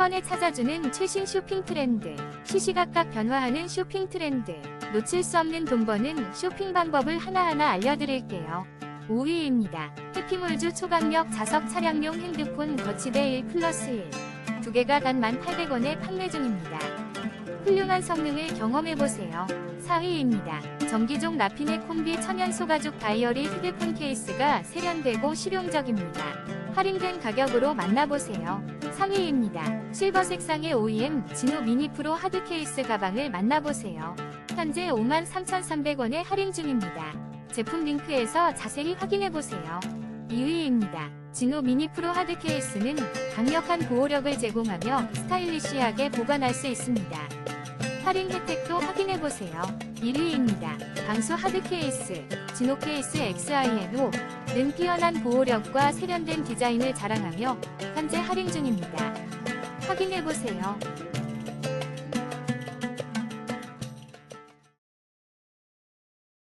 번에 찾아주는 최신 쇼핑 트렌드. 시시각각 변화하는 쇼핑 트렌드. 놓칠 수 없는 돈 버는 쇼핑 방법을 하나하나 알려드릴게요. 5위입니다. 해피몰주 초강력 자석 차량용 핸드폰 거치대 1 플러스 1. 두 개가 단 1,800원에 판매 중입니다. 훌륭한 성능을 경험해보세요. 4위입니다. 전기종 라피네 콤비 천연 소 가죽 다이어리 휴대폰 케이스가 세련되고 실용적입니다. 할인된 가격으로 만나보세요. 3위입니다. 실버 색상의 OEM 진호 미니 프로 하드 케이스 가방을 만나보세요. 현재 53,300원에 할인 중입니다. 제품 링크에서 자세히 확인해보세요. 2위입니다. 진호 미니 프로 하드 케이스는 강력한 보호력을 제공하며 스타일리시하게 보관할 수 있습니다. 할인 혜택도 확인해보세요. 1위입니다. 방수 하드 케이스, 진호 케이스 XINO 는 뛰어난 보호력과 세련된 디자인을 자랑하며 현재 할인 중입니다. 확인해보세요.